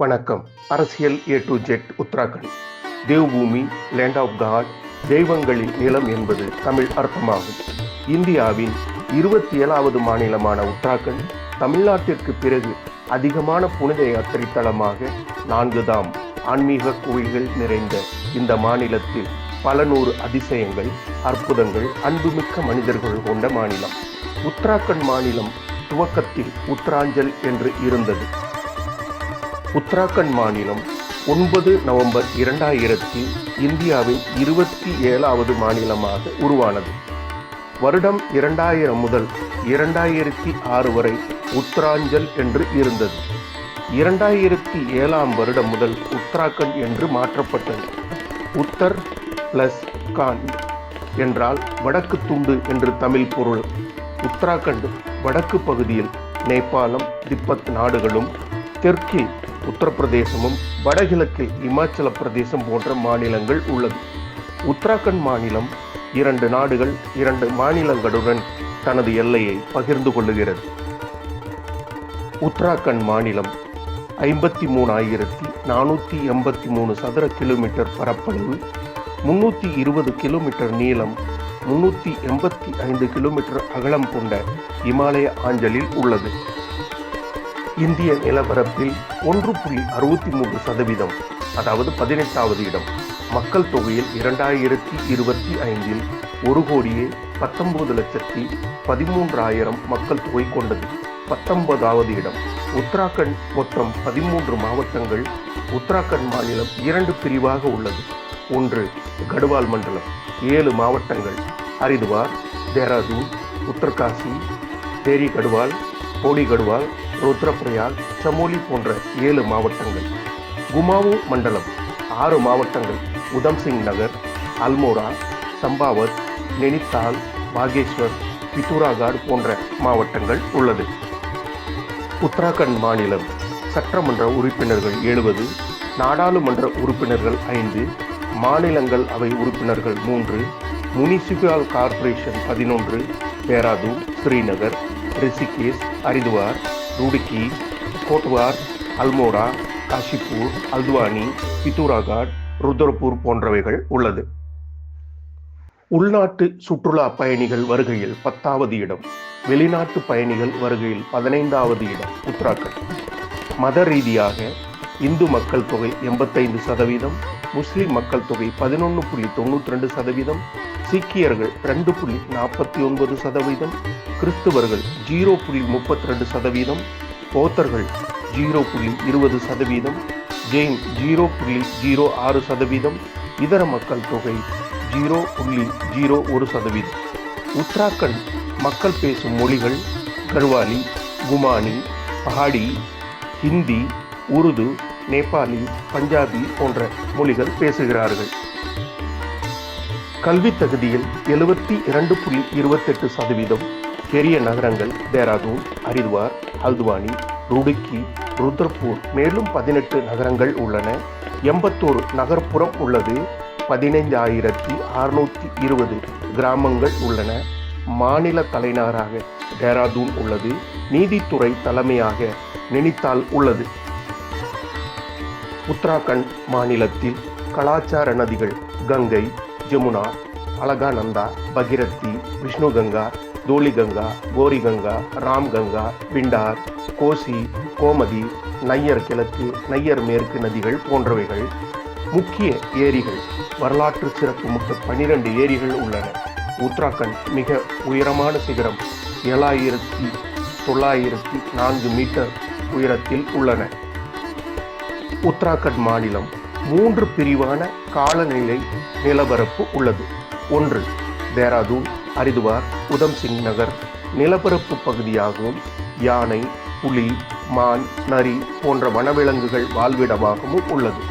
வணக்கம். அரசியல் A to Z Uttarakhand. Devbhoomi land of God தெய்வங்களின் நிலம் என்பது தமிழ் அர்த்தமாகும். இந்தியாவின் இருபத்தி ஏழாவது மாநிலமான உத்தராகண்ட் தமிழ்நாட்டிற்கு பிறகு அதிகமான புனித யாத்திரை தலமாக நான்கு தாம் ஆன்மீக கோயில்கள் நிறைந்த இந்த மாநிலத்தில் பல நூறு அதிசயங்கள் அற்புதங்கள் அன்புமிக்க மனிதர்கள் கொண்ட மாநிலம். உத்தராகண்ட் மாநிலம் துவக்கத்தில் உத்தராஞ்சல் என்று இருந்தது. உத்தராகண்ட் மாநிலம் ஒன்பது நவம்பர் இரண்டாயிரத்தில் இந்தியாவின் இருபத்தி ஏழாவது மாநிலமாக உருவானது. வருடம் இரண்டாயிரம் முதல் இரண்டாயிரத்தி ஆறு வரை உத்தராஞ்சல் என்று இருந்தது. இரண்டாயிரத்தி ஏழாம் வருடம் முதல் உத்தராகண்ட் என்று மாற்றப்பட்டது. உத்தர் பிளஸ் கான் என்றால் வடக்கு துண்டு என்று தமிழ் பொருள். உத்தராகண்ட் வடக்கு பகுதியில் நேபாளம் திப்பத் நாடுகளும் தெற்கில் உத்தரப்பிரதேசமும் வடகிழக்கில் இமாச்சல பிரதேசம் போன்ற மாநிலங்கள் உள்ளது. உத்தராகண்ட் மாநிலம் இரண்டு நாடுகள் இரண்டு மாநிலங்களுடன் தனது எல்லையை பகிர்ந்து கொள்ளுகிறது. உத்தராகண்ட் மாநிலம் ஐம்பத்தி மூணாயிரத்தி நானூற்றி எண்பத்தி மூணு சதுர கிலோமீட்டர் பரப்பளவு முன்னூற்றி இருபது கிலோமீட்டர் நீளம் முன்னூற்றி எண்பத்தி ஐந்து கிலோமீட்டர் அகலம் கொண்ட இமாலய ஆஞ்சலில் உள்ளது. இந்திய நிலப்பரப்பில் ஒன்று புள்ளி அறுபத்தி மூன்று சதவீதம் அதாவது பதினெட்டாவது இடம். மக்கள் தொகையில் இரண்டாயிரத்தி இருபத்தி ஐந்தில் ஒரு கோடியே பத்தொன்பது லட்சத்தி பதிமூன்றாயிரம் மக்கள் தொகை கொண்டது. பத்தொன்பதாவது இடம். உத்தராகண்ட் மொத்தம் பதிமூன்று மாவட்டங்கள் உத்தராகண்ட் மாநிலம் இரண்டு பிரிவாக உள்ளது. ஒன்று கடுவால் மண்டலம். ஏழு மாவட்டங்கள். ஹரித்வார் தேராதூன் உத்தரகாசி தேரி கடுவால் போடி கடுவால் ருத்ரப்பிரயாக் சமோலி போன்ற ஏழு மாவட்டங்கள் குமாவு மண்டலம் ஆறு மாவட்டங்கள் உதம்சிங் நகர் அல்மோரா சம்பாவத் நெனித்தால் பாகேஸ்வர் பித்தூராகாடு போன்ற மாவட்டங்கள் உள்ளது. உத்தராகண்ட் மாநிலம் சட்டமன்ற உறுப்பினர்கள் எழுபது நாடாளுமன்ற உறுப்பினர்கள் ஐந்து மாநிலங்கள் அவை உறுப்பினர்கள் மூன்று முனிசிபல் கார்ப்பரேஷன் பதினொன்று தேராதூன் ஸ்ரீநகர் ரிஷிகேஷ் ஹரித்வார் ரூடிக்கி கோட்வார் அல்மோரா காஷிப்பூர் அல்துவானி பித்தூராகாட் ருத்ரபூர் போன்றவைகள் உள்ளது. உள்நாட்டு சுற்றுலா பயணிகள் வருகையில் பத்தாவது இடம் வெளிநாட்டு பயணிகள் வருகையில் பதினைந்தாவது இடம் உத்தராகண்ட். மத ரீதியாக இந்து மக்கள் தொகை எண்பத்தைந்து சதவீதம் முஸ்லிம் மக்கள் தொகை பதினொன்று புள்ளி தொண்ணூற்றி ரெண்டு சதவீதம் சீக்கியர்கள் ரெண்டு புள்ளி நாற்பத்தி ஒன்பது சதவீதம் கிறிஸ்துவர்கள் ஜீரோ புள்ளி முப்பத்தி ரெண்டு சதவீதம் போத்தர்கள் ஜீரோ புள்ளி இருபது சதவீதம் ஜெயின் ஜீரோ புள்ளி ஜீரோ ஆறு சதவீதம் இதர மக்கள் தொகை ஜீரோ புள்ளி ஜீரோ ஒரு சதவீதம். உத்தராகண்ட் மக்கள் பேசும் மொழிகள் கர்வாலி குமானி பஹாடி ஹிந்தி உருது நேபாளி பஞ்சாபி போன்ற மொழிகள் பேசுகிறார்கள். கல்வி தகுதியில் எழுபத்தி இரண்டு புள்ளி இருபத்தெட்டு சதவீதம் பெரிய நகரங்கள் தேராதூன் ஹரித்வார் ஹல்துவானி ருடுக்கி ருத்ரப்பூர் மேலும் பதினெட்டு நகரங்கள் உள்ளன. எண்பத்தோரு நகர்ப்புறம் உள்ளது. பதினைந்தாயிரத்தி அறுநூற்றி இருபது கிராமங்கள் உள்ளன. மாநில தலைநகராக டேராதூன் உள்ளது. நீதித்துறை தலைமையாக நினைத்தால் உள்ளது. உத்தராகண்ட் மாநிலத்தில் கலாச்சார நதிகள் கங்கை ஜமுனா அலகானந்தா பகிரத்தி விஷ்ணு கங்கா கோரிகங்கா கங்கா ராம் கங்கா பிண்டார் கோசி கோமதி நையர் கிழக்கு நையர் மேற்கு நதிகள் போன்றவைகள். முக்கிய ஏரிகள் வரலாற்று சிறப்பு மிக்க பனிரெண்டு ஏரிகள் உள்ளன. உத்தராகண்ட் மிக உயரமான சிகரம் ஏழாயிரத்தி தொள்ளாயிரத்தி நான்கு மீட்டர் உயரத்தில் உள்ளன. உத்தராகண்ட் மாநிலம் மூன்று பிரிவான காலநிலை நிலப்பரப்பு உள்ளது. ஒன்று தேராதூன் ஹரிதுவார் உதம்சிங் நகர். நிலப்பரப்பு பகுதியாகவும் யானை புலி மான் நரி போன்ற வனவிலங்குகள் வாழ்விடமாகவும் உள்ளது.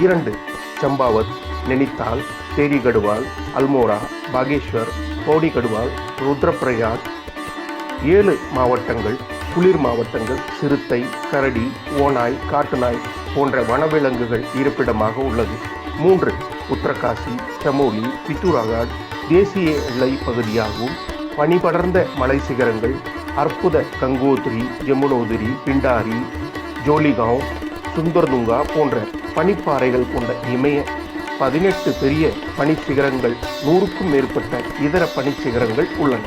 இரண்டு சம்பாவத் நெனித்தால் தேரிகடுவால் அல்மோரா பாகேஸ்வர் கோடி கடுவால் ஏழு மாவட்டங்கள் குளிர் மாவட்டங்கள் சிறுத்தை கரடி ஓநாய் காட்டுநாய் போன்ற வனவிலங்குகள் இருப்பிடமாக உள்ளது. மூன்று உத்தரகாசி சமோலி பித்துராகாட் தேசிய எல்லை பகுதியாகவும் பனிபடர்ந்த மலை சிகரங்கள் அற்புத கங்கோத்ரி ஜமுனோதிரி பிண்டாரி ஜோலிகாவ் சுந்தர்துங்கா போன்ற பனிப்பாறைகள் கொண்ட இமய பதினெட்டு பெரிய பனிச்சிகரங்கள் நூறுக்கும் மேற்பட்ட இதர பனிச்சிகரங்கள் உள்ளன.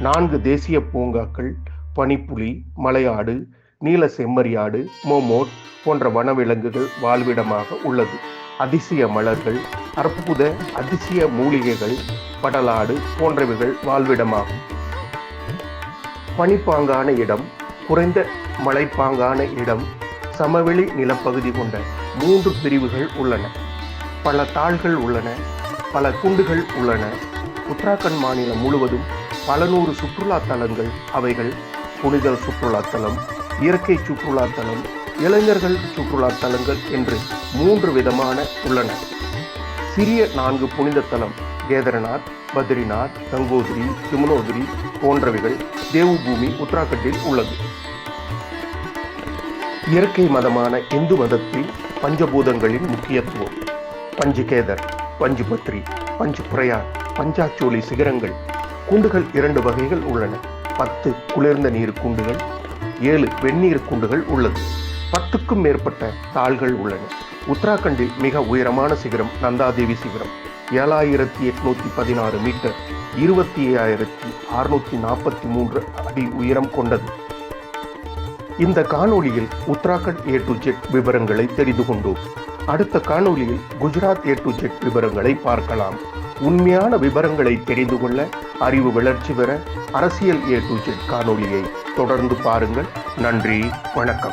நான்கு தேசிய பூங்காக்கள் பனிப்புலி மலையாடு நீல செம்மறியாடு மோமோட் போன்ற வனவிலங்குகள் வாழ்விடமாக உள்ளது. அதிசய மலர்கள் அற்புத அதிசய மூலிகைகள் படலாடு போன்றவைகள் வாழ்விடமாகும். பனிப்பாங்கான இடம் குறைந்த மலைப்பாங்கான இடம் சமவெளி நிலப்பகுதி கொண்ட மூன்று பிரிவுகள் உள்ளன. பல தாள்கள் உள்ளன பல குண்டுகள் உள்ளன. உத்தராகண்ட் மாநிலம் முழுவதும் பல நூறு சுற்றுலா தலங்கள் அவைகள் புனித சுற்றுலா தலம் இயற்கை சுற்றுலா தலம் இளைஞர்கள் சுற்றுலா தலங்கள் என்று மூன்று விதமான உள்ளன. சிறிய நான்கு புனித தலம் கேதரநாத் பத்ரிநாத் கங்கோத்ரி யமுனோத்ரி போன்றவைகள் தேவபூமி உத்தராகண்டில் உள்ளது. இயற்கை மதமான இந்து மதத்தில் பஞ்சபூதங்களின் முக்கியத்துவம். பஞ்சுகேதர் பஞ்சுபத்ரி பஞ்சு பிரயார் பஞ்சாச்சோலி சிகரங்கள் குண்டுகள் இரண்டு வகைகள் உள்ளன. பத்து குளிர்ந்த நீர் குண்டுகள் ஏழு வெந்நீர் குண்டுகள் உள்ளது. பத்துக்கும் மேற்பட்ட தாள்கள் உள்ளன. உத்தராகண்டில் மிக உயரமான சிகரம் நந்தாதேவி சிகரம். ஏழாயிரத்தி எட்நூத்தி பதினாறு மீட்டர் இருபத்தி ஏழாயிரத்தி அறுநூத்தி நாற்பத்தி மூன்று அடி உயரம் கொண்டது. இந்த காணொளியில் உத்தராகண்ட் ஏ டு ஜெட் விவரங்களை தெரிந்து கொண்டோம். அடுத்த காணொளியில் குஜராத் ஏ டு ஜெட் விவரங்களை பார்க்கலாம். உண்மையான விவரங்களை தெரிந்து கொள்ள அறிவு வளர்ச்சி பெற அரசியல் ஏ டு காணொளியை தொடர்ந்து பாருங்கள். நன்றி வணக்கம்.